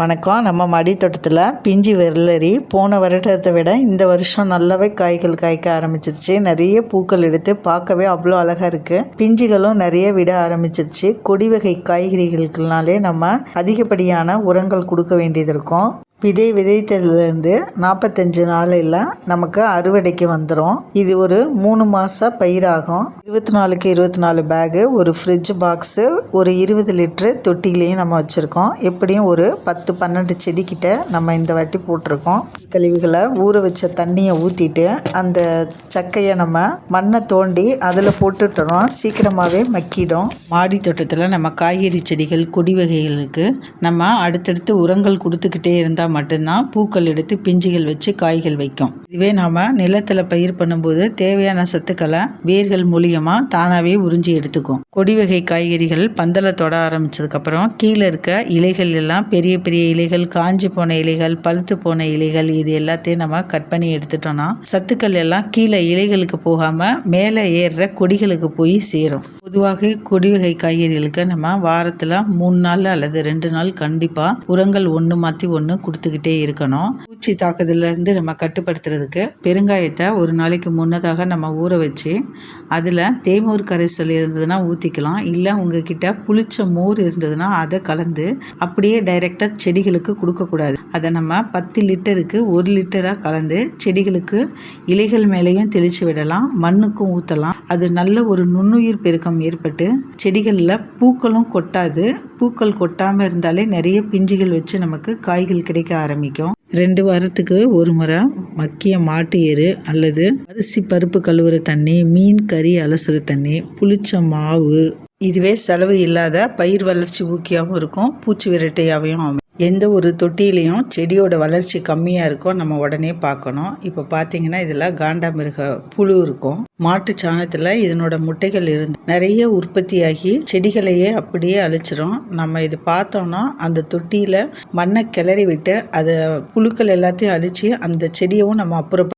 வணக்கம். நம்ம மடி தோட்டத்தில் பிஞ்சு வெள்ளரி போன வருடத்தை விட இந்த வருஷம் நல்லாவே காய்கள் காய்க்க ஆரம்பிச்சிருச்சு. நிறைய பூக்கள் எடுத்து பார்க்கவே அவ்வளோ அழகாக இருக்குது பிஞ்சுகளும் நிறைய விட ஆரம்பிச்சிருச்சு. கொடி வகை காய்கறிகளுக்குனாலே நம்ம அதிகப்படியான உரங்கள் கொடுக்க வேண்டியது இருக்கும். விதை விதைத்ததுலேருந்து நாற்பத்தஞ்சு நாளில் நமக்கு அறுவடைக்கு வந்துடும் இது ஒரு மூணு மாத பயிராகும். இருபத்தி நாலுக்கு இருபத்தி நாலு பேகு ஒரு ஃப்ரிட்ஜ் பாக்ஸு ஒரு இருபது லிட்ரு தொட்டிலையும் நம்ம வச்சுருக்கோம். எப்படியும் ஒரு பத்து பன்னெண்டு செடிக்கிட்ட நம்ம இந்த வாட்டி போட்டிருக்கோம். கழிவுகளை ஊற வச்ச தண்ணியை ஊற்றிட்டு அந்த சக்கையை நம்ம மண்ணை தோண்டி அதில் போட்டுட்டோம்னா சீக்கிரமாகவே மக்கிடும். மாடி தோட்டத்தில் நம்ம காய்கறி செடிகள் கொடி வகைகளுக்கு நம்ம அடுத்தடுத்து உரங்கள் கொடுத்துக்கிட்டே இருந்தால் மட்டும்தான் பூக்கள் எடுத்து பிஞ்சுகள் வச்சு காய்கள் வைக்கும். இதுவே நாம் நிலத்தில் பயிர் பண்ணும்போது தேவையான சத்துக்களை வேர்கள் மூலியமாக தானாகவே உறிஞ்சி எடுத்துக்கும். கொடி வகை காய்கறிகள் பந்தலை தொட ஆரம்பிச்சதுக்கப்புறம் கீழே இருக்க இலைகள் எல்லாம் பெரிய பெரிய இலைகள் காஞ்சி போன இலைகள் பழுத்து போன இலைகள் இது எல்லாத்தையும் நம்ம கட் பண்ணி எடுத்துட்டோம்னா சத்துக்கள் எல்லாம் கீழே இலைகளுக்கு போகாமல் மேலே ஏறுற கொடிகளுக்கு போய் சேரும். பொதுவாக கொடி வகை காய்கறிகளுக்கு நம்ம வாரத்தில் மூணு நாள் அல்லது ரெண்டு நாள் கண்டிப்பாக உரங்கள் ஒன்று மாற்றி ஒன்று கொடுத்துக்கிட்டே இருக்கணும். பூச்சி தாக்குதலேருந்து நம்ம கட்டுப்படுத்துறதுக்கு பெருங்காயத்தை ஒரு நாளைக்கு முன்னதாக நம்ம ஊற வச்சு அதில் தேமூர் கரைசல் இருந்ததுன்னா ஊற்றிக்கலாம் இல்லை உங்ககிட்ட புளிச்ச மோர் இருந்ததுன்னா அதை கலந்து அப்படியே டைரெக்டாக செடிகளுக்கு கொடுக்கக்கூடாது அதை நம்ம பத்து லிட்டருக்கு ஒரு லிட்டராக கலந்து செடிகளுக்கு இலைகள் மேலேயும் தெளித்து விடலாம். மண்ணுக்கும் ஊற்றலாம் அது நல்ல ஒரு நுண்ணுயிர் பெருக்கம் ஏற்பட்டு செடிகளில் பூக்களும் கொட்டாது. பூக்கள் கொட்டாமல் இருந்தாலே நிறைய பிஞ்சுகள் வச்சு நமக்கு காய்கள் கிடைக்க ஆரம்பிக்கும். ரெண்டு வாரத்துக்கு ஒரு முறை மக்கிய மாட்டு எரு அல்லது அரிசி பருப்பு கழுவுற தண்ணி மீன் கறி அலசுற தண்ணி புளிச்ச மாவு. இதுவே செலவு இல்லாத பயிர் வளர்ச்சி ஊக்கியாகவும் இருக்கும் பூச்சி விரட்டையாகவும் அமையும். எந்த ஒரு தொட்டிலையும் செடியோட வளர்ச்சி கம்மியாக இருக்கோ நம்ம உடனே பார்க்கணும். இப்போ பார்த்தீங்கன்னா இதில் காண்டாமிருக புழு இருக்கும். மாட்டு சாணத்தில் இதனோட முட்டைகள் இருந்து நிறைய உற்பத்தியாகி செடிகளையே அப்படியே அழிச்சிரும். நம்ம இது பார்த்தோம்னா அந்த தொட்டியில் மண்ணை கிளறி விட்டு அதை புழுக்கள் எல்லாத்தையும் அழித்து அந்த செடியவும் நம்ம அப்புறம்